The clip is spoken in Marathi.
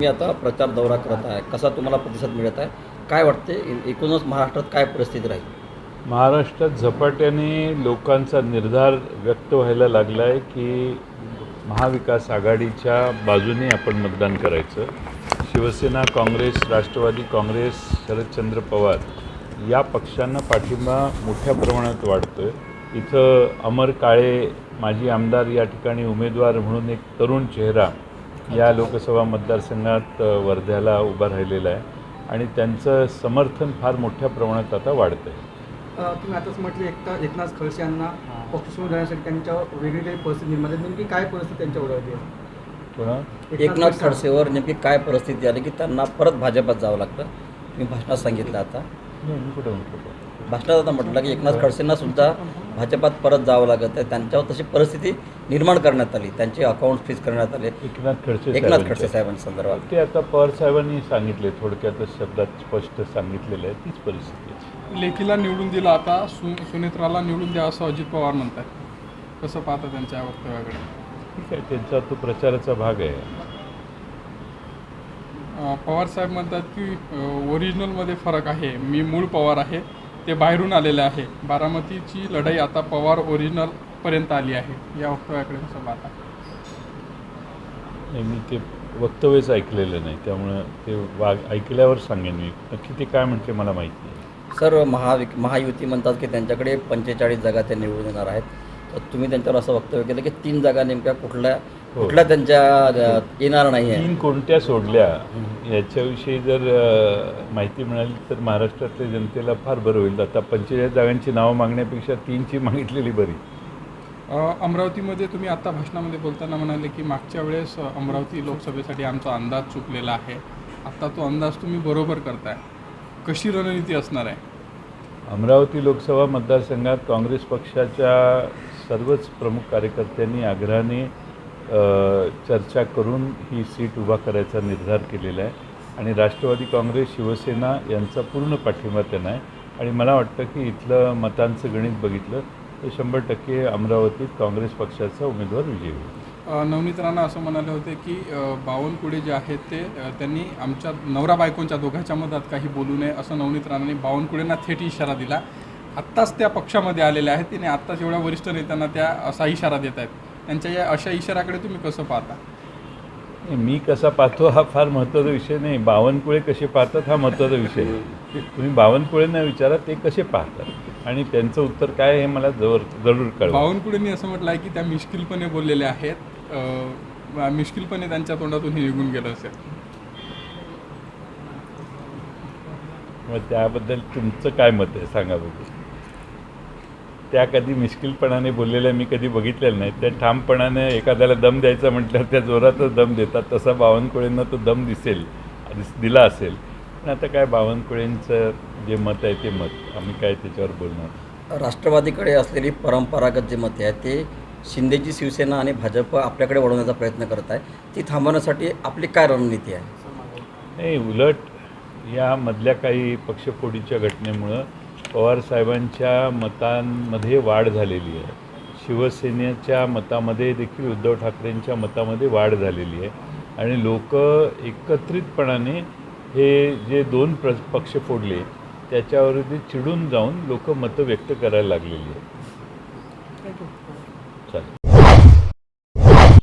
मी आता प्रचार दौरा करत आहे. कसा तुम्हाला प्रतिसाद मिळत आहे? काय वाटते? एकूणच महाराष्ट्रात काय परिस्थिती राहील? महाराष्ट्रात झपाट्याने लोकांचा निर्धार व्यक्त व्हायला लागला आहे की महाविकास आघाडीच्या बाजूने आपण मतदान करायचं. शिवसेना काँग्रेस राष्ट्रवादी काँग्रेस शरदचंद्र पवार या पक्षांना पाठिंबा मोठ्या प्रमाणात वाढतो आहे इथं अमर काळे माजी आमदार या ठिकाणी उमेदवार म्हणून एक तरुण चेहरा या लोकसभा मतदारसंघात वर्ध्याला उभा राहिलेला आहे आणि त्यांचं समर्थन फार मोठ्या प्रमाणात आता वाढतं आहे तुम्ही आताच म्हटले एकता एकनाथ खडसे यांना पक्षसमोर जाण्यासाठी त्यांच्यावर वेगळी काही परिस्थिती निर्माण झाली. नेमकी काय परिस्थिती त्यांच्या ओढवली आहे? एकनाथ खडसेवर नेमकी काय परिस्थिती आली की त्यांना परत भाजपात जावं लागतं? मी भाषणात सांगितलं आता. नाही, कुठं म्हटलं भाषणात आता म्हटलं की एकनाथ खडसेंना सुद्धा भाजपात परत जावं लागत आहे. त्यांच्यावर तशी परिस्थिती निर्माण करण्यात आली. त्यांचे अकाउंट फ्रीज करण्यात आले. एकनाथ खडसे एकनाथ. खडसे साहेबांच्या संदर्भात. ते आता पवार साहेबांनी सांगितले थोडक्यातच शब्दात स्पष्ट सांगितलेलं आहे तीच परिस्थिती लेखीला निवडून दिला आता सु सुनेत्राला निवडून द्या असं अजित पवार म्हणतात कसं पाहता त्यांच्या वक्तव्याकडे? ठीक आहे त्यांचा तो प्रचाराचा भाग आहे. पवार साहेब म्हणतात की ओरिजिनलमध्ये फरक आहे. मी मूळ पवार आहे. ते बाहेरून आलेले आहे. बारामतीची लढाई आता पवार ओरिजिनलपर्यंत आली आहे. या वक्तव्याकडे कसं पाहता नाही, मी ते वक्तव्यच ऐकलेलं नाही. त्यामुळं ते वाग ऐकल्यावर सांगेन मी. नक्की ते काय म्हणते मला माहिती नाही. सर महाविक महायुती म्हणतात की त्यांच्याकडे पंचेचाळीस जागा ते निवडून येणार आहेत. तर तुम्ही त्यांच्यावर असं वक्तव्य केलं की तीन जागा नेमक्या कुठल्या हो. कुठल्या त्यांच्या येणार नाही आहे तीन कोणत्या सोडल्या याच्याविषयी जर माहिती मिळाली तर महाराष्ट्रातल्या जनतेला फार बरं होईल. आता पंचेचाळीस जागांची नावं मागण्यापेक्षा तीनची मागितलेली बरी. अमरावतीमध्ये तुम्ही आता भाषणामध्ये बोलताना म्हणाले की मागच्या वेळेस अमरावती लोकसभेसाठी आमचा अंदाज चुकलेला आहे. आता तो अंदाज तुम्ही बरोबर करताय. कशी रणनीती असणार आहे? अमरावती लोकसभा मतदारसंघात काँग्रेस पक्षाच्या सर्वच प्रमुख कार्यकर्त्यांनी आग्रहाने अ, चर्चा करून ही सीट उभा करायचा निर्धार केलेला आहे. आणि राष्ट्रवादी काँग्रेस शिवसेना यांचा पूर्ण पाठिंबा त्यांना आहे. आणि मला वाटतं की इथलं मतांचं गणित बघितलं तर शंभर टक्के अमरावतीत काँग्रेस पक्षाचा उमेदवार विजयी होईल. नवनीत राणा असं म्हणाले होते की बावनकुळे जे आहेत ते त्यांनी आमच्या नवरा बायकोंच्या दोघांच्या मधात काही बोलू नये असं नवनीत राणांनी बावनकुळेंना थेट इशारा दिला. आत्ताच त्या पक्षामध्ये आलेल्या आहेत. तिने आत्ताच एवढ्या वरिष्ठ नेत्यांना त्या असा इशारा देत आहेत. त्यांच्या या अशा इशाऱ्याकडे तुम्ही कसं पाहता? मी कसा पाहतो हा फार महत्त्वाचा विषय नाही. बावनकुळे कसे पाहतात हा महत्त्वाचा विषय आहे तुम्ही बावनकुळेंना विचारा ते कसे पाहतात? आणि त्यांचं उत्तर काय हे मला जवळ जरूर कळवा. बावनकुळेंनी असं म्हटलं आहे की त्या मिश्किलपणे बोललेल्या आहेत. मिश्किलपणे त्यांच्या तोंडातून हे निघून गेलं असेल. मग त्याबद्दल तुमचं काय मत आहे? सांगा बघू त्या कधी मिश्किलपणाने बोललेल्या मी कधी बघितलेलं नाही त्या ठामपणाने एखाद्याला दम द्यायचा म्हटल्यावर त्या जोरातच दम देतात. तसा बावनकुळेंना तो दम दिसेल दिस- दिला असेल. पण आता काय बावनकुळेंचं जे मत आहे ते मत. आम्ही काय त्याच्यावर बोलणार? राष्ट्रवादीकडे असलेली परंपरागत जे मते आहेत ते शिंदेची शिवसेना आणि भाजप आपल्याकडे वळवण्याचा प्रयत्न करत आहे. ती थांबवण्यासाठी आपली काय रणनीती आहे? नाही उलट यामधल्या काही पक्षफोडीच्या घटनेमुळं पवारसाहेबांच्या मतांमध्ये वाढ झालेली आहे. शिवसेनेच्या मतामध्ये देखील उद्धव ठाकरेंच्या मतामध्ये वाढ झालेली आहे. आणि लोक एकत्रितपणाने हे जे दोन प्र पक्ष फोडले त्याच्यावरती चिडून जाऊन लोक मतं व्यक्त करायला लागलेली आहेत.